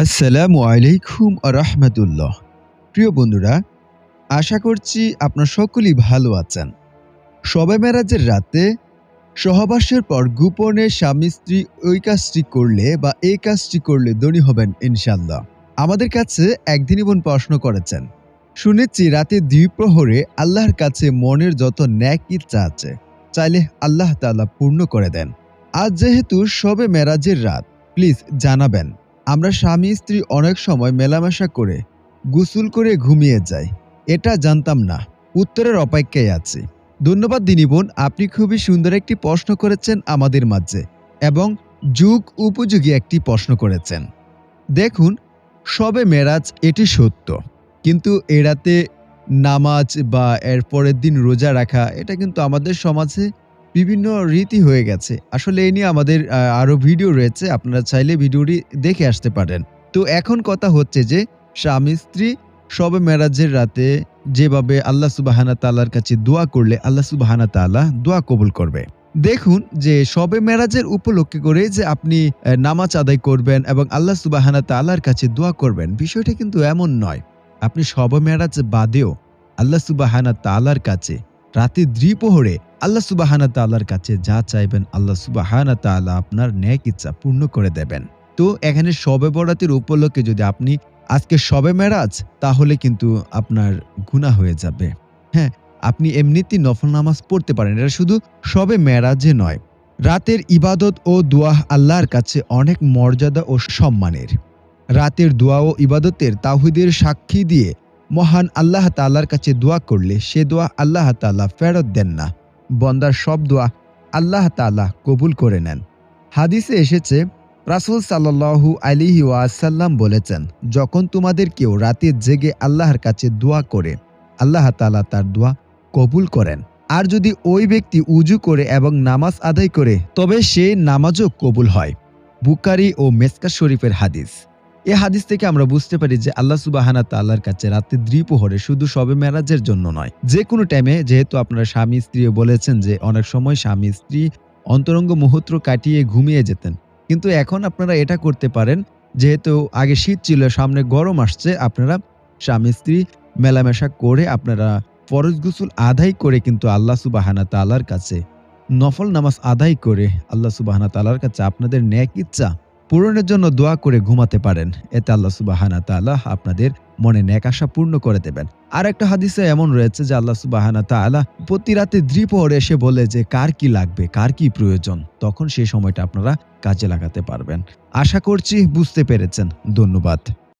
আসসালামু আলাইকুম রহমতুল্লাহ। প্রিয় বন্ধুরা, আশা করছি আপনার সকলেই ভালো আছেন। সবে মেরাজের রাতে সহবাসের পর গোপনে স্বামী স্ত্রী ওই কাজটি করলে বা এই কাজটি করলে ধনী হবেন ইনশাল্লাহ আমাদের কাছে একদিন বোন প্রশ্ন করেছেন। শুনেছি রাতে দ্বিপ্রহরে আল্লাহর কাছে মনের যত ন্যাক ইচ্ছা আছে, চাইলে আল্লাহ তাআলা পূর্ণ করে দেন। আজ যেহেতু সবে মেরাজের রাত, প্লিজ জানাবেন। আমরা স্বামী স্ত্রী অনেক সময় মেলামেশা করে, গোসল করে ঘুমিয়ে যাই। এটা জানতাম না। উত্তরের অপেক্ষায় আছি। ধন্যবাদ দিনী বোন, আপনি খুবই সুন্দর একটি প্রশ্ন করেছেন আমাদের মাঝে এবং যুগ উপযোগী একটি প্রশ্ন করেছেন। দেখুন, সবে মেরাজ এটি সত্য। কিন্তু এরাতে নামাজ বা এর পরের দিন রোজা রাখা, এটা কিন্তু আমাদের সমাজে বিভিন্ন রীতি হয়ে গেছে। আসলে এই নিয়ে আমাদের আরও ভিডিও রয়েছে, আপনারা চাইলে ভিডিওটি দেখে আসতে পারেন। তো এখন কথা হচ্ছে যে, স্বামী, স্ত্রী সবে মেরাজের রাতে যেভাবে আল্লাহ সুবাহানা তাল্লার কাছে দোয়া করলে আল্লাহ সুবাহানা তাআলা দোয়া কবুল করবে। দেখুন যে, সবে মেরাজের উপলক্ষে করে যে আপনি নামাজ আদায় করবেন এবং আল্লাহ সুবাহানা তাআলার কাছে দোয়া করবেন, বিষয়টা কিন্তু এমন নয়। আপনি সবে মেরাজ বাদেও আল্লাহ সুবাহানা তাআলার কাছে রাতে দ্বিপ্রহরে আল্লাহ সুবাহানা তাআলার কাছে যা চাইবেন আল্লাহ সুবাহানা তাআলা আপনার ন্যাক ইচ্ছা পূর্ণ করে দেবেন। তো এখানে সবে বরাতের উপলক্ষে যদি আপনি আজকে সবে মেরাজ, তাহলে কিন্তু আপনার গুনাহ হয়ে যাবে। হ্যাঁ আপনি এমনিতেই নফল নামাজ পড়তে পারেন। এটা শুধু সবে মেরাজে নয়, রাতের ইবাদত ও দোয়া আল্লাহর কাছে অনেক মর্যাদা ও সম্মানের। রাতের দোয়া ও ইবাদতের তাহিদের সাক্ষী দিয়ে মহান আল্লাহ তাআলার কাছে দোয়া করলে সে দোয়া আল্লাহ তাআলা ফেরত দেন না। বন্দার সব দোয়া আল্লাহ তাআলা কবুল করে নেন। হাদিসে এসেছে, রাসূল সাল্লাল্লাহু আলাইহি ওয়াসাল্লাম বলেছেন, যখন তোমাদের কেউ রাতে জেগে আল্লাহর কাছে দোয়া করে, আল্লাহ তাআলা তার দোয়া কবুল করেন। আর যদি ওই ব্যক্তি উজু করে এবং নামাজ আদায় করে, তবে সে নামাজও কবুল হয়। বুকারি ও মেসকা শরীফের হাদিস। এ হাদিস থেকে আমরা বুঝতে পারি যে আল্লাহ সুবাহানা তাল্লার কাছে রাতে দ্বিপ্রহরে শুধু সবে মেরাজের জন্য নয়, যে কোনো টাইমে যেহেতু আপনারা স্বামী, স্ত্রীও বলেছেন যে অনেক সময় স্বামী, স্ত্রী অন্তরঙ্গ মুহূর্ত কাটিয়ে ঘুমিয়ে যেতেন। কিন্তু এখন আপনারা এটা করতে পারেন, যেহেতু আগে শীত ছিল, সামনে গরম আসছে, আপনারা স্বামী, স্ত্রী মেলামেশা করে আপনারা ফরজ গুসুল আদায় করে কিন্তু আল্লাহ সুবাহানা তালার কাছে নফল নামাজ আদায় করে আল্লাহ সুবাহানা তালার কাছে আপনাদের ন্যাক ইচ্ছা পূরণের জন্য দোয়া করে ঘুমাতে পারেন। এতে আল্লাহ সুবাহানা তাল্লাহ আপনাদের মনে ন্যাকাশা পূর্ণ করে দেবেন। আর একটা হাদিসে এমন রয়েছে যে আল্লাহ সুবাহানা তালা প্রতি রাতে দ্বিপহর এসে বলে যে, কার কি লাগবে? কার কি প্রয়োজন? তখন সেই সময়টা আপনারা কাজে লাগাতে পারবেন। আশা করছি বুঝতে পেরেছেন। ধন্যবাদ।